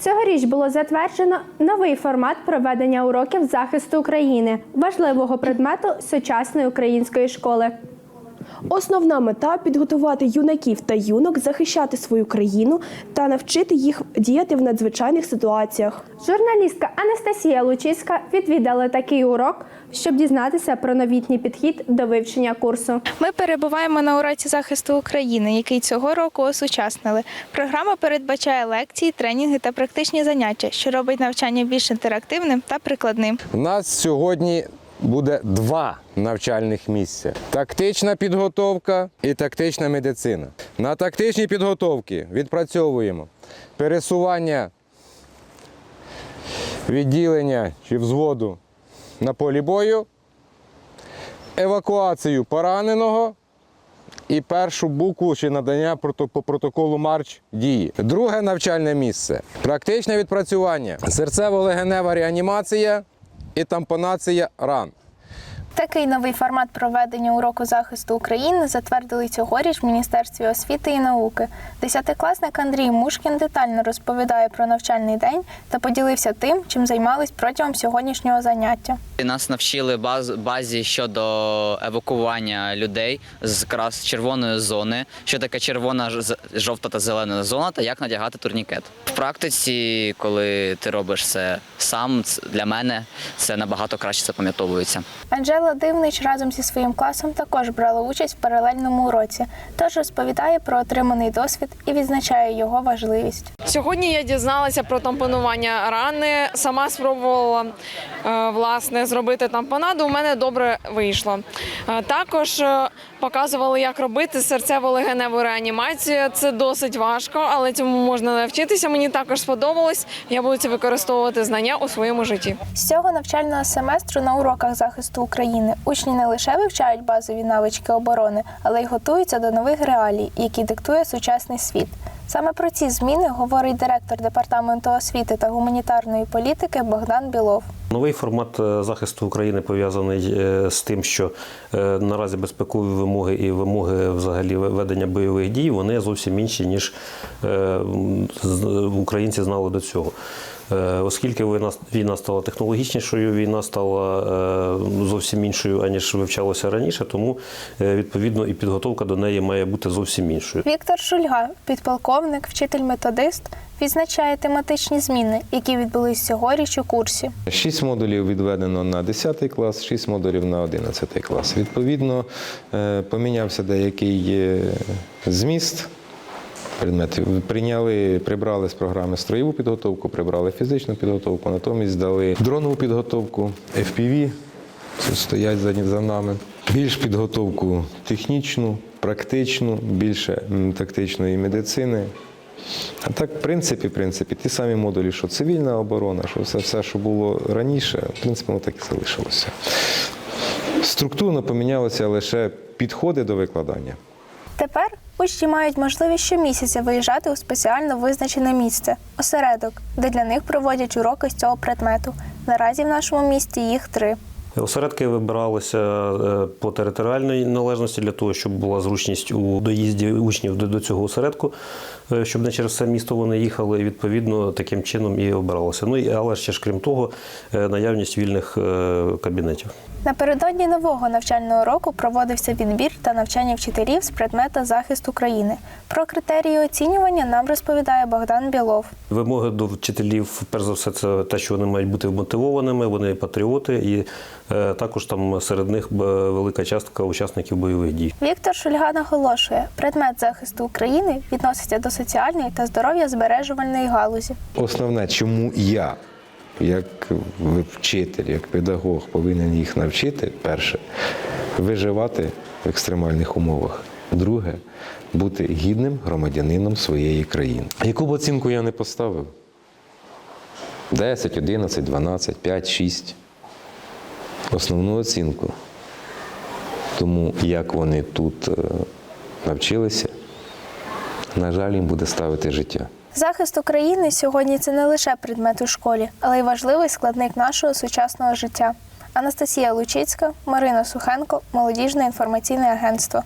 Цьогоріч було затверджено новий формат проведення уроків захисту України, важливого предмету сучасної української школи. Основна мета підготувати юнаків та юнок захищати свою країну та навчити їх діяти в надзвичайних ситуаціях. Журналістка Анастасія Лучиська відвідала такий урок, щоб дізнатися про новітній підхід до вивчення курсу. Ми перебуваємо на уроці захисту України, який цього року осучаснили. Програма передбачає лекції, тренінги та практичні заняття, що робить навчання більш інтерактивним та прикладним. У нас сьогодні буде два навчальних місця: тактична підготовка і тактична медицина. На тактичній підготовці відпрацьовуємо пересування відділення чи взводу на полі бою, евакуацію пораненого і першу букву чи надання по протоколу марч дії. Друге навчальне місце практичне відпрацювання, серцево-легенева реанімація і тампонація ран. Такий новий формат проведення уроку захисту України затвердили цьогоріч в Міністерстві освіти і науки. Десятикласник Андрій Мушкін детально розповідає про навчальний день та поділився тим, чим займались протягом сьогоднішнього заняття. Нас навчили баз, базі щодо евакування людей з якраз червоної зони, що таке червона, жовта та зелена зона, та як надягати турнікет. В практиці, коли ти робиш це сам, для мене це набагато краще запам'ятовується. Анжела Дивнич разом зі своїм класом також брала участь в паралельному уроці, тож розповідає про отриманий досвід і відзначає його важливість. Сьогодні я дізналася про тампонування рани. Сама спробувала е, власне зробити тампонаду. У мене добре вийшло. Е, Також е, показували, як робити серцево-легеневу реанімацію. Це досить важко, але цьому можна навчитися. Мені також сподобалось. Я буду це використовувати знання у своєму житті. З цього навчального семестру на уроках захисту України учні не лише вивчають базові навички оборони, але й готуються до нових реалій, які диктує сучасний світ. Саме про ці зміни говорить директор департаменту освіти та гуманітарної політики Богдан Білов. Новий формат е, захисту України пов'язаний е, з тим, що е, наразі безпекові вимоги і вимоги взагалі ведення бойових дій вони зовсім інші, ніж українці знали до цього. Е, Оскільки війна, стала технологічнішою, війна стала е, зовсім іншою, аніж вивчалося раніше, тому е, відповідно і підготовка до неї має бути зовсім іншою. Віктор Шульга, підполковник, вчитель-методист, відзначає тематичні зміни, які відбулись цьогоріч у курсі. Шість модулів відведено на 10 клас, шість модулів на 11 клас. Відповідно, помінявся деякий зміст предметів. Прийняли, прибрали з програми строєву підготовку, прибрали фізичну підготовку, натомість дали дронову підготовку, FPV, це стоять за, нами. Більш підготовку технічну, практичну, більше тактичної медицини. А так, в принципі, в принципі, ті самі модулі, що цивільна оборона, що все, все, що було раніше, в принципі, воно так і залишилося. Структурно помінялися лише підходи до викладання. Тепер учні мають можливість щомісяця виїжджати у спеціально визначене місце осередок, де для них проводять уроки з цього предмету. Наразі в нашому місті їх три. Осередки вибиралися е, по територіальній належності для того, щоб була зручність у доїзді учнів до, цього осередку, е, щоб не через все місто вони їхали. І відповідно таким чином і обиралося. Ну але ще ж крім того, е, наявність вільних кабінетів. Напередодні нового навчального року проводився відбір та навчання вчителів з предмета захист України. Про критерії оцінювання нам розповідає Богдан Білов. Вимоги до вчителів, перш за все, це те, що вони мають бути вмотивованими, вони патріоти, і також там серед них е, велика частка учасників бойових дій. Віктор Шульга наголошує, предмет захисту України відноситься до соціальної та здоров'я збережувальної галузі. Основне, чому я, як вчитель, як педагог, повинен їх навчити, перше, виживати в екстремальних умовах. Друге, бути гідним громадянином своєї країни. Яку б оцінку я не поставив? 10, 11, 12, 5, 6. Основну оцінку. Тому як вони тут е, навчилися, на жаль, їм буде ставити життя. Захист України сьогодні це не лише предмет у школі, але й важливий складник нашого сучасного життя. Анастасія Лучицька, Марина Сухенко, молодіжне інформаційне агентство.